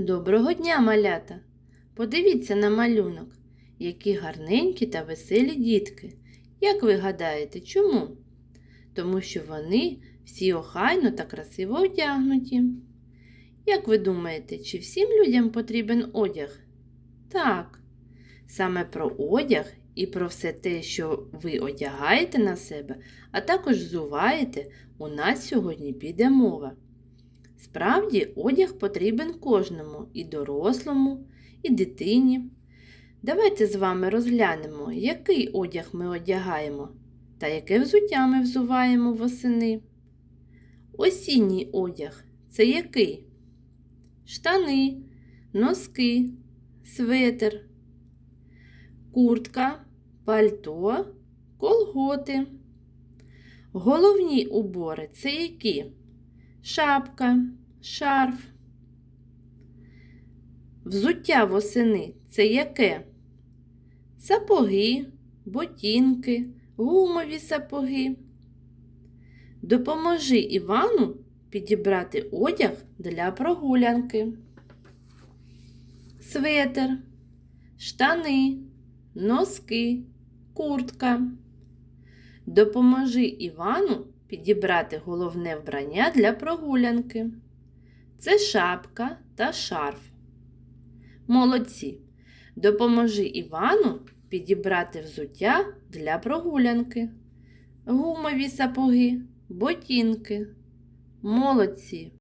Доброго дня, малята! Подивіться на малюнок, які гарненькі та веселі дітки. Як ви гадаєте, чому? Тому що вони всі охайно та красиво одягнуті. Як ви думаєте, чи всім людям потрібен одяг? Так. Саме про одяг і про все те, що ви одягаєте на себе, а також взуваєте, у нас сьогодні піде мова. Справді, одяг потрібен кожному і дорослому, і дитині. Давайте з вами розглянемо, який одяг ми одягаємо та яке взуття ми взуваємо восени. Осінній одяг це який? Штани, носки, светр, куртка, пальто, колготи. Головні убори це які? шапка, шарф. Взуття восени це яке? Сапоги, ботинки, гумові сапоги. Допоможи Івану підібрати одяг для прогулянки. Светер, штани, носки, куртка. Допоможи Івану підібрати головне вбрання для прогулянки. Це шапка та шарф. Молодці. Допоможи Івану підібрати взуття для прогулянки. Гумові сапоги, ботинки. Молодці.